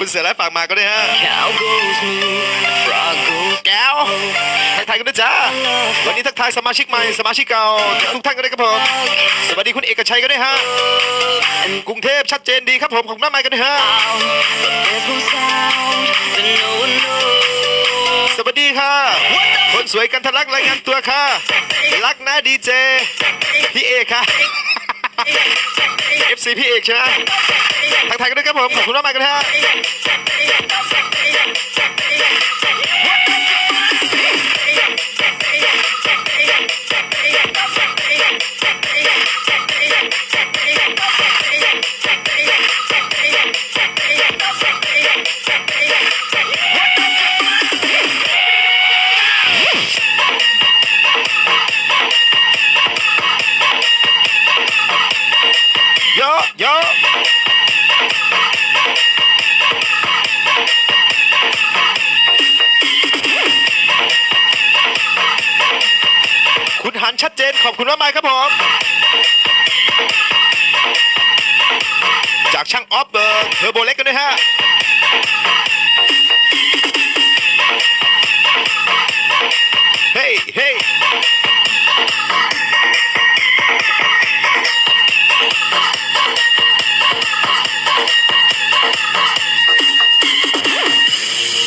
คุณเสือและฝากมาก็ได้ฮะ แก้วทักทายกันด้วยจ้า วันนี้ทักทายสมาชิกใหม่สมาชิกเก่าทุกท่านกันด้วยครับผม สวัสดีคุณเอกชัยกันด้ฮะ กรุงเทพชัดเจนดีครับผม ของหน้าไม้กันด้วยฮะ สวัสดีค่ะ คนสวยกันทะลักรายงานตัวค่ะ รักนะดีเจ พี่เอกค่ะ FC พี่เอกใช่ไหมทักทายกันด้วยครับผม ขอบคุณมากๆกันนะฮะ ยอะเยอะคุณหันชัดเจนขอบคุณมากมายครับผม จากช่างออฟเบอร์เทอร์โบเล็กกันด้วยฮะ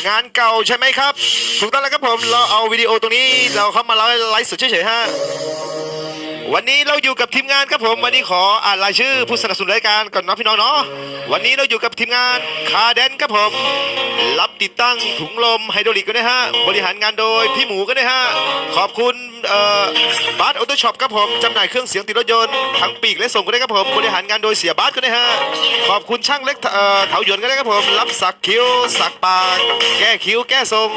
งานเก่าใช่ไหมครับ ถูกต้องแล้วครับผม เราเอาวิดีโอตรงนี้เราเข้ามาไลฟ์สดเฉยๆฮะ วันนี้เราอยู่กับทีมงานครับผม วันนี้ขออ่านรายชื่อผู้สนับสนุนรายการก่อนเนาะพี่น้องเนาะวันนี้เราอยู่กับทีมงานคาเดนครับผม รับติดตั้งถุงลมไฮดรอลิกก็ได้ฮะบริหารงานโดยพี่หมูก็ได้ฮะขอบคุณบาร์ออโต้ช็อปครับผมจำหน่ายเครื่องเสียงติดรถยนต์ทั้งปีกและส่งก็ได้ครับผม บริหารงานโดยเสียบาร์ก็ได้ฮะขอบคุณช่างเล็กเอ่อเถาหยวนก็ได้ครับผม รับสักคิ้ว สักปาก แก้คิ้ว แก้ทรง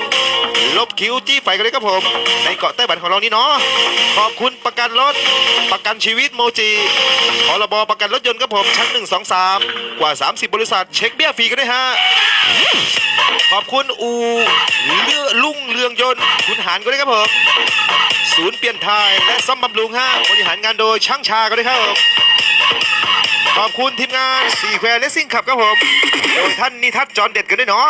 ลบคิ้วจี้ไฟก็ได้ครับผม ในเกาะไต้หวันของเรานี่เนาะขอบคุณประกันรถประกันชีวิตโมจิพรบประกันรถยนต์ครับผมชั้น1 2 3กว่า 30 บริษัท เช็คเบี้ยฟรีก็ได้วยฮะ ขอบคุณอูเลือลุ่งเรืองยนต์ คุณหารก็ได้ครับผม ศูนย์เปลี่ยนไทยและซ่อมบำรุงฮะบริหารงานโดยช่างชาก็ได้ครับผมขอบคุณทีมงานสี่แควร์เลสซิ่งขับครับผม โดยท่านนิทัศน์จอนเด็ดกันด้วยเนาะ